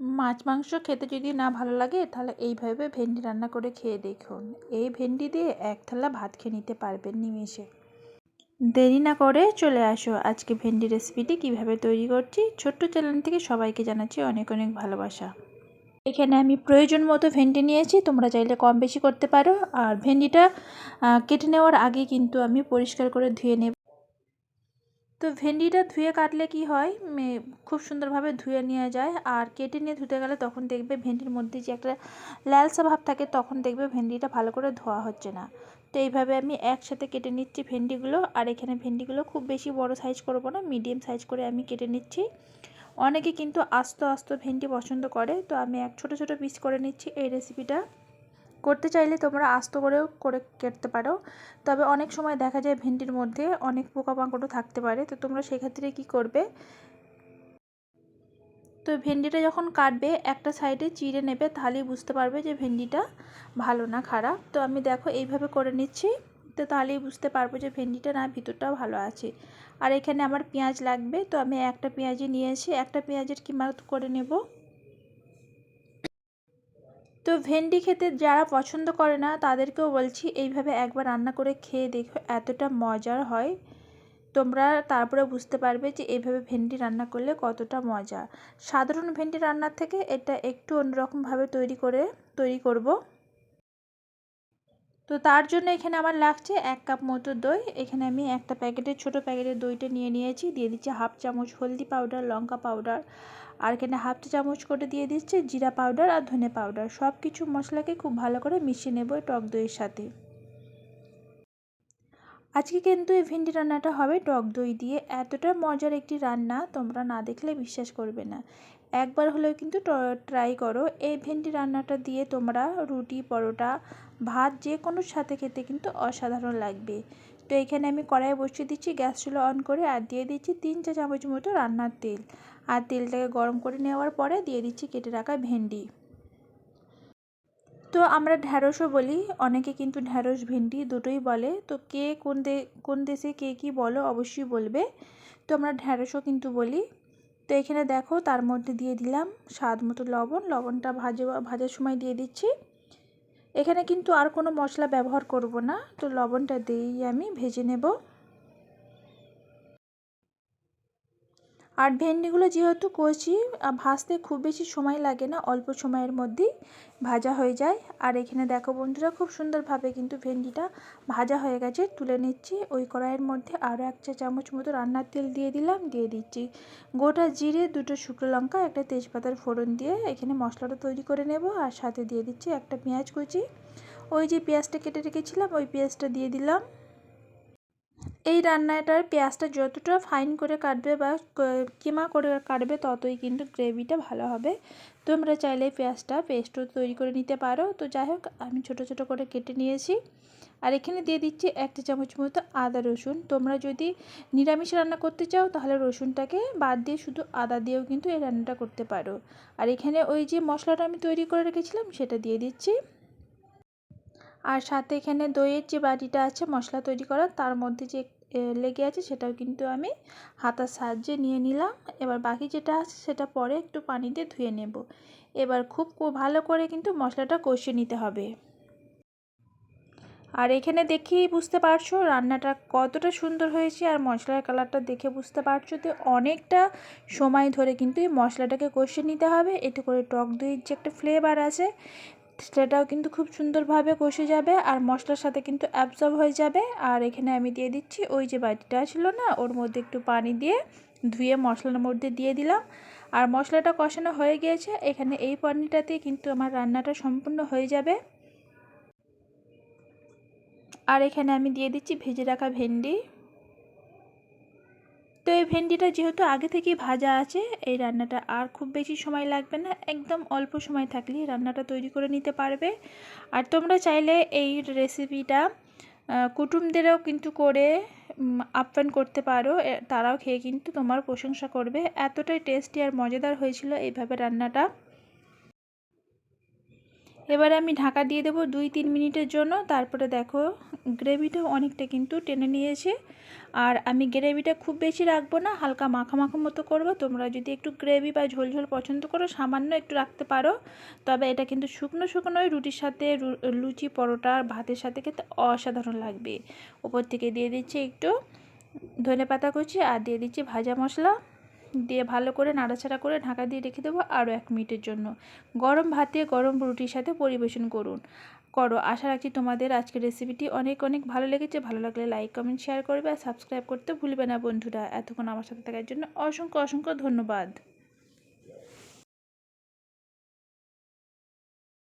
মাছ, মাংস খেতে যদি না ভালো লাগে, তাহলে এইভাবে ভেন্ডি রান্না করে খেয়ে দেখুন। এই ভেন্ডি দিয়ে এক থালা ভাত খেয়ে নিতে পারবেন নিমেষে। দেরি না করে চলে আসো। আজকে ভেন্ডি রেসিপিটি কীভাবে তৈরি করছি, ছোট্ট চ্যানেল থেকে সবাইকে জানাচ্ছি অনেক অনেক ভালোবাসা। এখানে আমি প্রয়োজন মতো ভেন্ডি নিয়েছি, তোমরা চাইলে কম বেশি করতে পারো। আর ভেন্ডিটা কেটে নেওয়ার আগে কিন্তু আমি পরিষ্কার করে ধুয়ে নেব। তো ভেন্ডিটা ধুয়ে কাটলে কি হয়? খুব সুন্দরভাবে ধুয়ে নেওয়া যায়। আর কেটে নিয়ে ধুতে গেলে তখন দেখবে ভেন্ডির মধ্যে যে একটা লালসা ভাব থাকে, তখন দেখবে ভেন্ডিটা ভালো করে ধোয়া হচ্ছে না। তো এইভাবে আমি একসাথে কেটে নিচ্ছি ভেন্ডিগুলো। আর এখানে ভেন্ডিগুলো খুব বেশি বড় সাইজ করব না মিডিয়াম সাইজ করে আমি কেটে নিচ্ছি। অনেকে কিন্তু আস্ত আস্ত ভেন্ডি পছন্দ করে। তো আমি এক ছোট ছোট পিস করে নিচ্ছি এই রেসিপিটা করতে চাইলে তোমরা আস্ত করেও করে কেটতে পারো। তবে অনেক সময় দেখা যায় ভেন্ডির মধ্যে অনেক পোকামাকড়ও থাকতে পারে। তো তোমরা সেক্ষেত্রে কি করবে? তো ভেন্ডিটা যখন কাটবে, একটা সাইডে চিড়ে নেবে, তাহলেই বুঝতে পারবে যে ভেন্ডিটা ভালো না খারাপ। তো আমি দেখো এইভাবে করে নিচ্ছি, তো তাহলেই বুঝতে পারব যে ভেন্ডিটা না ভিতরটাও ভালো আছে। আর এখানে আমার পেঁয়াজ লাগবে, তো আমি একটা পেঁয়াজই নিয়েছি একটা পেঁয়াজের কিমাত করে নেব? তো ভেন্ডি খেতে যারা পছন্দ করে না, তাদেরকেও বলছি এইভাবে একবার রান্না করে খেয়ে দেখো এতটা মজার হয়। তোমরা তারপরে বুঝতে পারবে যে এইভাবে ভেন্ডি রান্না করলে কতটা মজা। সাধারণ ভেন্ডি রান্নার থেকে এটা একটু অন্যরকমভাবে তৈরি করে, তৈরি করব। তো তার জন্য এখানে আমার লাগছে এক কাপ মতো দই। এখানে আমি একটা প্যাকেটের, ছোট প্যাকেটের দইটা নিয়ে নিয়েছি। দিয়ে দিচ্ছি হাফ চামচ হলদি পাউডার, লঙ্কা পাউডার। আর এখানে হাফ চামচ করে দিয়ে দিচ্ছে জিরা পাউডার আর ধনে পাউডার। সব কিছু মশলাকে খুব ভালো করে মিশিয়ে নেব টক দইয়ের সাথে। আজকে কিন্তু এই ভেন্ডি রান্নাটা হবে টক দই দিয়ে। এতটা মজার একটি রান্না তোমরা না দেখলে বিশ্বাস করবে না। একবার হলেও কিন্তু ট্রাই করো। এই ভেন্ডি রান্নাটা দিয়ে তোমরা রুটি, পরোটা, ভাত যে কোনো সাথে খেতে কিন্তু অসাধারণ লাগবে। তো এখানে আমি কড়াই বসিয়ে দিচ্ছি, গ্যাস চুলো অন করে আর দিয়ে দিচ্ছি তিন চা চামচ মতো রান্নার তেল। আর তেলটাকে গরম করে নেওয়ার পরে দিয়ে দিচ্ছি কেটে রাখা ভেন্ডি। তো আমরা ঢ্যাঁড়সও বলি, অনেকে কিন্তু ঢ্যাঁড়স, ভেন্ডি দুটোই বলে। তো কে কোন দে, কোন দেশে কে কী বলো অবশ্যই বলবে। তো আমরা ঢ্যাঁড়সও কিন্তু বলি। তো এখানে দেখো তার মধ্যে দিয়ে দিলাম স্বাদ মতো লবণ। লবণটা ভাজা, ভাজার সময় দিয়ে দিচ্ছি। এখানে কিন্তু আর কোনো মশলা ব্যবহার করব না। তো লবণটা দিয়েই আমি ভেজে নেব। আর ভেন্ডিগুলো যেহেতু কচি ভাজতে খুব বেশি সময় লাগে না, অল্প সময়ের মধ্যেই ভাজা হয়ে যায়। আর এখানে দেখো বন্ধুরা, খুব সুন্দরভাবে কিন্তু ভেন্ডিটা ভাজা হয়ে গেছে। তুলে নিচ্ছি, ওই কড়াইয়ের মধ্যে আরও এক চা চামচ মতো রান্নার তেল দিয়ে দিলাম, দিয়ে দিচ্ছি গোটা জিরে, দুটো শুকনো লঙ্কা, একটা তেজপাতার ফোড়ন দিয়ে এখানে মশলাটা তৈরি করে নেব। আর সাথে দিয়ে দিচ্ছি একটা পেঁয়াজ কুচি। ওই যে পেঁয়াজটা কেটে রেখেছিলাম, ওই পেঁয়াজটা দিয়ে দিলাম। এই রান্নাটার পেঁয়াজটা যতটা ফাইন করে কাটবে বা কিমা করে কাটবে ততই কিন্তু গ্রেভিটা ভালো হবে। তোমরা চাইলে পেঁয়াজটা পেস্টও তৈরি করে নিতে পারো। তো যাই হোক, আমি ছোট ছোট করে কেটে নিয়েছি। আর এখানে দিয়ে দিচ্ছি একটা চামচ মতো আদা রসুন। তোমরা যদি নিরামিষ রান্না করতে চাও, তাহলে রসুনটাকে বাদ দিয়ে শুধু আদা দিয়েও কিন্তু এই রান্নাটা করতে পারো। আর এখানে ওই যে মশলাটা আমি তৈরি করে রেখেছিলাম, সেটা দিয়ে দিচ্ছি। আর সাথে এখানে দইয়ের যে বাটিটা আছে, মশলা তৈরি করা, তার মধ্যে যে লেগে আছে সেটাও কিন্তু আমি হাতার সাহায্যে নিয়ে নিলাম। এবার বাকি যেটা আছে সেটা পরে একটু পানি দিয়ে ধুয়ে নেব। এবার খুব ভালো করে কিন্তু মশলাটা কষিয়ে নিতে হবে। আর এখানে দেখেই বুঝতে পারছ রান্নাটা কতটা সুন্দর হয়েছে, আর মশলার কালারটা দেখে বুঝতে পারছ যে অনেকটা সময় ধরে কিন্তু এই মশলাটাকে কষিয়ে নিতে হবে। এতে করে টক দইয়ের যে একটা ফ্লেভার আছে সেটাও কিন্তু খুব সুন্দরভাবে কষে যাবে আর মশলার সাথে কিন্তু অ্যাবজর্ব হয়ে যাবে। আর এখানে আমি দিয়ে দিচ্ছি ওই যে বাটিটা ছিল না, ওর মধ্যে একটু পানি দিয়ে ধুয়ে মশলার মধ্যে দিয়ে দিলাম। আর মশলাটা কষানো হয়ে গিয়েছে, এখানে এই পানিটাতে কিন্তু আমার রান্নাটা সম্পূর্ণ হয়ে যাবে। আর এখানে আমি দিয়ে দিচ্ছি ভেজে রাখা ভেন্ডি। তো এই ভেন্ডিটা যেহেতু আগে থেকেই ভাজা আছে, এই রান্নাটা আর খুব বেশি সময় লাগবে না, একদম অল্প সময় থাকলে রান্নাটা তৈরি করে নিতে পারবে। আর তোমরা চাইলে এই রেসিপিটা কুটুমদেরও কিন্তু করে আপ্যায়ন করতে পারো তারাও খেয়ে কিন্তু তোমার প্রশংসা করবে। এতটাই টেস্টি আর মজাদার হয়েছিল এইভাবে রান্নাটা। এবারে আমি ঢাকা দিয়ে দেবো দুই তিন মিনিটের জন্য। তারপরে দেখো গ্রেভিটা অনেকটা কিন্তু টেনে নিয়েছে। আর আমি গ্রেভিটা খুব বেশি রাখব না, হালকা মাখা মাখা মতো করব। তোমরা যদি একটু গ্রেভি বা ঝোল ঝোল পছন্দ করো, সামান্য একটু রাখতে পারো। তবে এটা কিন্তু শুকনো শুকনোই রুটির সাথে লুচি, পরোটা, ভাতের সাথে খেতে অসাধারণ লাগবে। ওপর থেকে দিয়ে দিচ্ছি একটু ধনে পাতা কুচি আর দিয়ে দিচ্ছি ভাজা মশলা। দিয়ে ভালো করে নাড়াচাড়া করে ঢাকা দিয়ে রেখে দেবো আরও এক মিনিটের জন্য। গরম ভাতে গরম রুটির সাথে পরিবেশন করুন। করো, আশা রাখছি তোমাদের আজকের রেসিপিটি অনেক অনেক ভালো লেগেছে। ভালো লাগলে লাইক কমেন্ট শেয়ার করবে আর সাবস্ক্রাইব করতে ভুলবে না বন্ধুরা। এতক্ষণ আমার সাথে থাকার জন্য অসংখ্য অসংখ্য ধন্যবাদ।